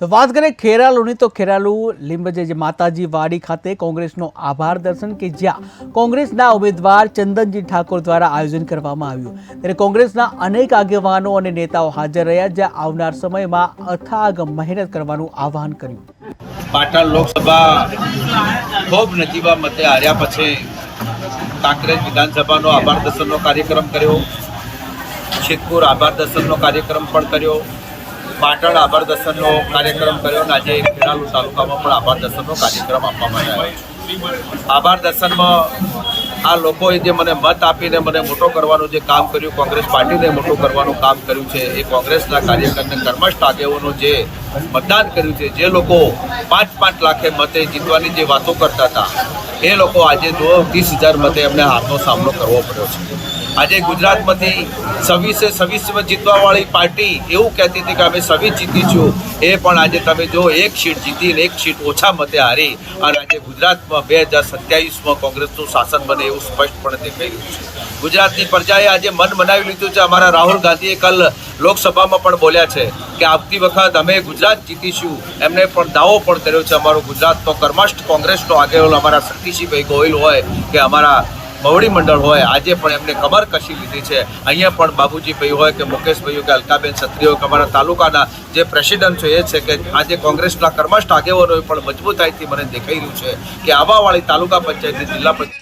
તો વાત કરીએ ખેરાલુની, તો ખેરાલુ લીંબજે માતાજી વાડી ખાતે કોંગ્રેસનો આભાર દર્શન કે જ્યાં કોંગ્રેસના ઉમેદવાર ચંદનજી ઠાકોર દ્વારા આયોજન કરવામાં આવ્યું. ત્યારે કોંગ્રેસના અનેક આગેવાનો અને નેતાઓ હાજર રહ્યા જ્યાં આવનાર સમયમાં અથાગ મહેનત કરવાનું આહ્વાન કર્યું. પાટણ લોકસભા ખૂબ નજીવા મતે હાર્યા પછી કાંકરેજ વિધાનસભાનો આભાર દર્શનનો કાર્યક્રમ કર્યો. શેખપુર આભાર દર્શનનો કાર્યક્રમ પણ કર્યો. પાટણ આભાર દર્શનનો કાર્યક્રમ કર્યો અને આજે ખેરાલુ તાલુકામાં પણ આભાર દર્શનનો કાર્યક્રમ આપવામાં આવ્યો. આભાર દર્શનમાં આ લોકોએ જે મને મત આપીને મને મોટો કરવાનું જે કામ કર્યું, કોંગ્રેસ પાર્ટીને મોટું કરવાનું કામ કર્યું છે, એ કોંગ્રેસના કાર્યકરને કર્મસ્થ આગેવાનો જે મતદાન કર્યું છે, જે લોકો પાંચ પાંચ લાખે મતે જીતવાની જે વાતો કરતા હતા એ લોકો આજે જો ત્રીસ હજાર મતે એમને હારનો સામનો કરવો પડ્યો છે. આજે ગુજરાતમાંથી સવીસે છવ્વીસમાં જીતવાવાળી પાર્ટી એવું કહેતી હતી કે અમે છવ્વીસ જીતીશું એ પણ આજે તમે જો એક સીટ જીતીને એક સીટ ઓછા મતે હારી અને આજે ગુજરાતમાં બે હજાર સત્યાવીસમાં કોંગ્રેસનું શાસન બને એવું સ્પષ્ટપણે દેખાઈ રહ્યું છે. ગુજરાતની પ્રજાએ આજે મન મનાવી લીધું છે. અમારા રાહુલ ગાંધીએ કાલ લોકસભામાં પણ બોલ્યા છે કે આવતી વખત અમે ગુજરાત જીતીશું. એમને પણ દાવો પણ કર્યો છે. અમારો ગુજરાતનો કર્મસ્થ કોંગ્રેસનો આગેવાલ અમારા શક્તિસિંહભાઈ ગોહિલ હોય કે અમારા મવડી મંડળ હોય, આજે પણ એમને કમર કશી લીધી છે. અહીંયા પણ બાબુજીભાઈ હોય કે મુકેશભાઈ કે અલકાબેન છત્રી હોય કે અમારા તાલુકાના જે પ્રેસિડન્ટ છે એ છે કે આજે કોંગ્રેસના કર્મસ્થ આગેવાનો પણ મજબૂતાઈથી મને દેખાઈ રહ્યું છે કે આવાવાળી તાલુકા પંચાયત જિલ્લા પંચાયત